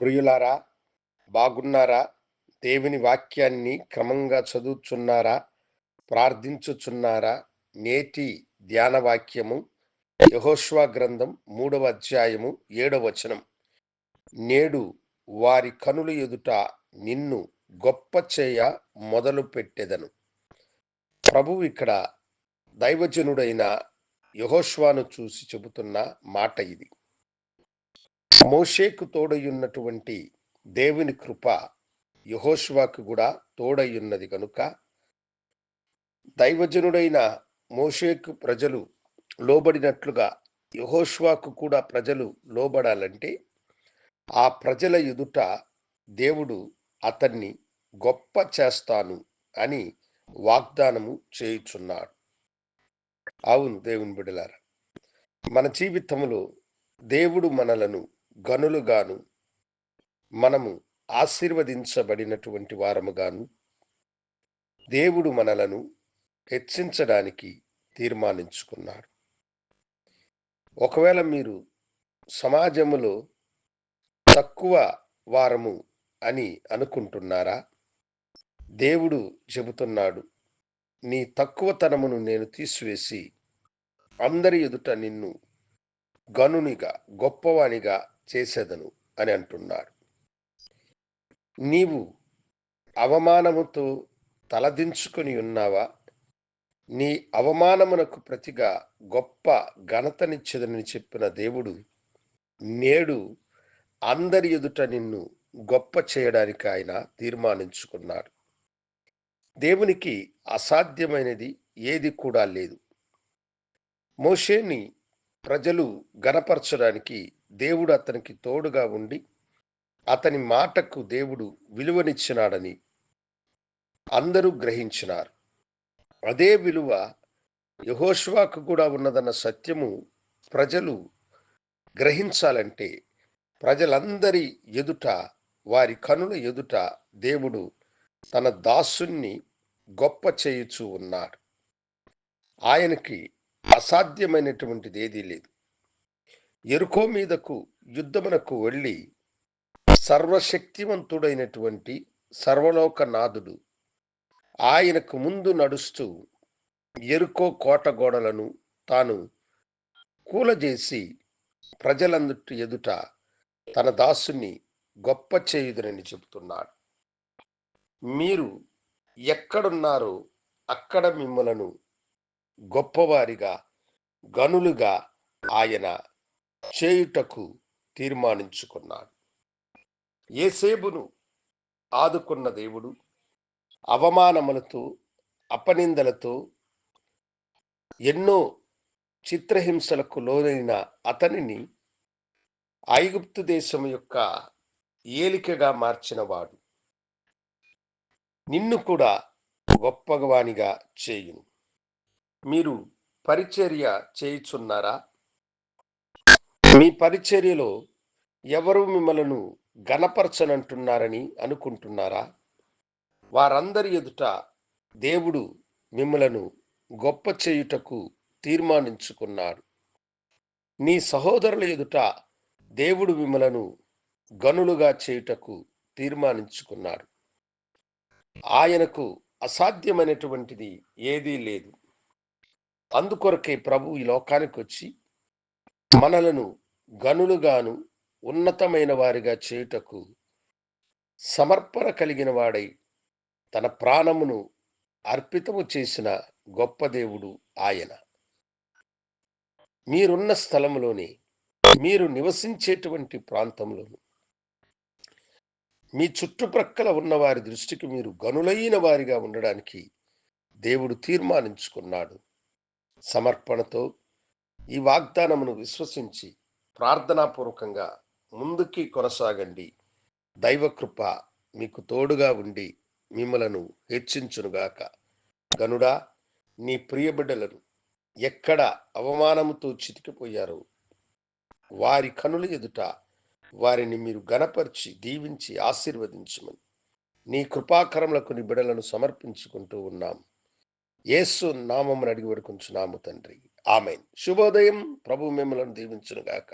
ప్రియులారా బాగున్నారా? దేవుని వాక్యాన్ని క్రమంగా చదువుచున్నారా? ప్రార్థించుచున్నారా? నేటి ధ్యాన వాక్యము యహోష్వా గ్రంథం మూడవ అధ్యాయము ఏడవ వచనం. నేడు వారి కనుల ఎదుట నిన్ను గొప్ప చేయ మొదలు పెట్టెదను. ప్రభువు ఇక్కడ దైవజనుడైన యహోష్వాను చూసి చెబుతున్న మాట ఇది. మోషేకు తోడయున్నటువంటి దేవుని కృప యహోష్వాకు కూడా తోడయ్యున్నది కనుక. దైవజనుడైన మోషేకు ప్రజలు లోబడినట్లుగా యహోష్వాకు కూడా ప్రజలు లోబడాలంటే ఆ ప్రజల ఎదుట దేవుడు అతన్ని గొప్ప చేస్తాను అని వాగ్దానము చేయుచున్నాడు. అవును దేవుని బిడలారా మన జీవితంలో దేవుడు మనలను గనులుగాను మనము ఆశీర్వదించబడినటువంటి వారముగాను దేవుడు మనలను హెచ్చించడానికి తీర్మానించుకున్నాడు ఒకవేళ మీరు సమాజములో తక్కువ వారము అని అనుకుంటున్నారా? దేవుడు చెబుతున్నాడు నీ తక్కువతనమును నేను తీసివేసి అందరి ఎదుట నిన్ను గనునిగా గొప్పవానిగా చేసేదను అని అంటున్నాడు. నీవు అవమానముతో తలదించుకొని ఉన్నావా? నీ అవమానమునకు ప్రతిగా గొప్ప ఘనతనిచ్చేదని చెప్పిన దేవుడు నేడు అందరి ఎదుట నిన్ను గొప్ప చేయడానికి ఆయన తీర్మానించుకున్నాడు. దేవునికి అసాధ్యమైనది ఏది కూడా లేదు. మోషేని ప్రజలు గనపరచడానికి దేవుడు అతనికి తోడుగా ఉండి అతని మాటకు దేవుడు విలువనిచ్చినాడని అందరూ గ్రహించినారు. అదే విలువ యహోష్వాకు కూడా ఉన్నదన్న సత్యము ప్రజలు గ్రహించాలంటే ప్రజలందరి ఎదుట వారి కనుల ఎదుట దేవుడు తన దాసుని గొప్ప చేయుచూ ఉన్నాడు. ఆయనకి అసాధ్యమైనటువంటిది ఏదీ లేదు. ఎరుకో మీదకు యుద్ధమునకు వెళ్ళి సర్వశక్తివంతుడైనటువంటి సర్వలోకనాథుడు ఆయనకు ముందు నడుస్తూ ఎరుకో కోట గోడలను తాను కూలజేసి ప్రజలందరి ఎదుట తన దాసుని గొప్ప చేయుదునని చెబుతున్నాడు. మీరు ఎక్కడున్నారో అక్కడ మిమ్మలను గొప్పవారిగా గనులుగా ఆయన చేయుటకు తీర్మానించుకున్నాడు. ఏసేబును ఆదుకున్న దేవుడు అవమానములతో అపనిందలతో ఎన్నో చిత్రహింసలకు లోనైన అతనిని ఐగుప్తు దేశం యొక్క ఏలికగా మార్చినవాడు. నిన్ను కూడా గొప్పవానిగా చేయును. మీరు పరిచర్య చేయుచున్నారా? మీ పరిచర్యలో ఎవరు మిమ్మలను గణపరచనంటున్నారని అనుకుంటున్నారా? వారందరి ఎదుట దేవుడు మిమ్మలను గొప్ప చేయుటకు తీర్మానించుకున్నాడు. నీ సహోదరుల ఎదుట దేవుడు మిమ్మలను గనులుగా చేయుటకు తీర్మానించుకున్నాడు. ఆయనకు అసాధ్యమైనటువంటిది ఏదీ లేదు. అందుకొరకే ప్రభు ఈ లోకానికి వచ్చి మనలను గనులుగాను ఉన్నతమైన వారిగా చేయుటకు సమర్పణ కలిగిన వాడై తన ప్రాణమును అర్పితము చేసిన గొప్ప దేవుడు ఆయన. మీరున్న స్థలంలోనే మీరు నివసించేటువంటి ప్రాంతంలోను మీ చుట్టుప్రక్కల ఉన్న వారి దృష్టికి మీరు గనులైన వారిగా ఉండడానికి దేవుడు తీర్మానించుకున్నాడు. సమర్పణతో ఈ వాగ్దానమును విశ్వసించి ప్రార్థనాపూర్వకంగా ముందుకి కొనసాగండి. దైవకృప మీకు తోడుగా ఉండి మిమ్మలను హెచ్చించునుగాక. గనుడా నీ ప్రియబిడ్డలను ఎక్కడ అవమానముతో చితికిపోయారో వారి కనుల ఎదుట వారిని మీరు గనపరిచి దీవించి ఆశీర్వదించమని. నీ కృపాకరములకు నీ బిడలను సమర్పించుకుంటూ ఉన్నాం. యేసు నామమును అడిగి వేడుకుంటున్నాము తండ్రి. ఆమెన్. శుభోదయం. ప్రభు మిమ్మలను దీవించునుగాక.